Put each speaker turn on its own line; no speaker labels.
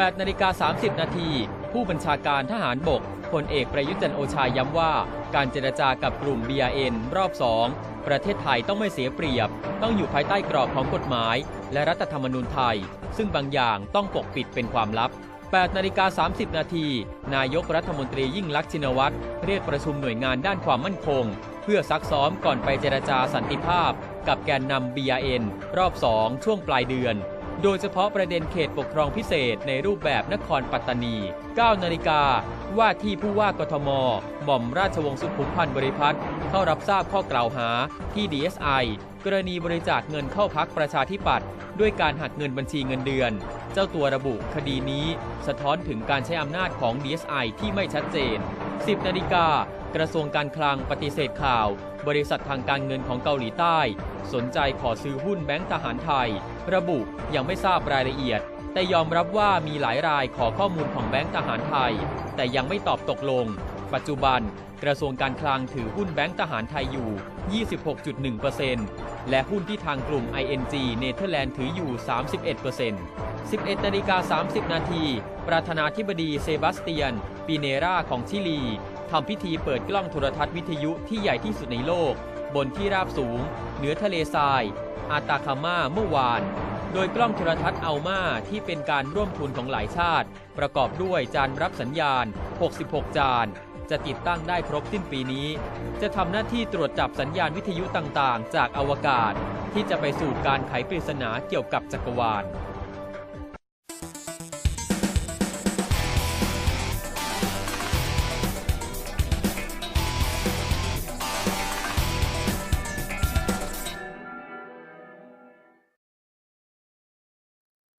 8นาฬิกา30 นาที ผู้บัญชาการทหารบกพลเอกประยุจันโอชาย้ำว่า การเจรจากับกลุ่ม BRN รอบ 2 ประเทศไทยต้องไม่เสียเปรียบ ต้องอยู่ภายใต้กรอบของกฎหมาย และรัฐธรรมนูญไทย ซึ่งบางอย่างต้องปกปิดเป็นความลับ8นาฬิกา30 นาที นายกรัฐมนตรียิ่งลักษณ์ชินวัตรเรียกประชุมหน่วยงานด้านความมั่นคง เพื่อซักซ้อมก่อนไปเจรจาสันติภาพ กับแกนนำ BRN รอบ 2 ช่วงปลายเดือน โดยเฉพาะประเด็นเขตปกครองพิเศษในรูปแบบนครปัตตานี 9 นาฬิกา ว่าที่ผู้ว่ากทม หม่อมราชวงศ์สุขุมพันธ์บริพัตรเข้ารับทราบข้อกล่าวหาที่ DSI กรณีบริจาคเงินเข้าพักประชาธิปัตย์ด้วยการหักเงินบัญชีเงินเดือน เจ้าตัวระบุคดีนี้ สะท้อนถึงการใช้อำนาจของ DSI ที่ไม่ชัดเจน 10 นาฬิกา กระทรวงการคลังปฏิเสธข่าว บริษัททางการเงินของเกาหลีใต้ สนใจขอซื้อหุ้นแบงก์ทหารไทย ระบุยังไม่ทราบรายละเอียด แต่ยอมรับว่ามีหลายรายขอข้อมูลของแบงก์ทหารไทย แต่ยังไม่ตอบตกลง ปัจจุบัน กระทรวงการคลังถือหุ้นแบงก์ทหารไทยอยู่ 26.1%และหุ้นที่ทางกลุ่ม ING เนเธอร์แลนด์ถืออยู่ 31% 11นาฬิกา30 นาที ประธานาธิบดีเซบาสเตียน ปีเนราของชิลีทำพิธีเปิดกล้องโทรทัศน์วิทยุที่ใหญ่ที่สุดในโลก บนที่ราบสูง เหนือทะเลทราย อาตาคาม่าเมื่อวาน โดยกล้องโทรทัศน์อัลมาที่เป็นการร่วมทุนของหลายชาติ ประกอบด้วยจานรับสัญญาณ 66 จาน จะติดตั้งได้ครบสิ้นปีนี้ จะทำหน้าที่ตรวจจับสัญญาณวิทยุต่างๆ จากอวกาศ ที่จะไปสู่การไขปริศนาเกี่ยวกับจักรวาล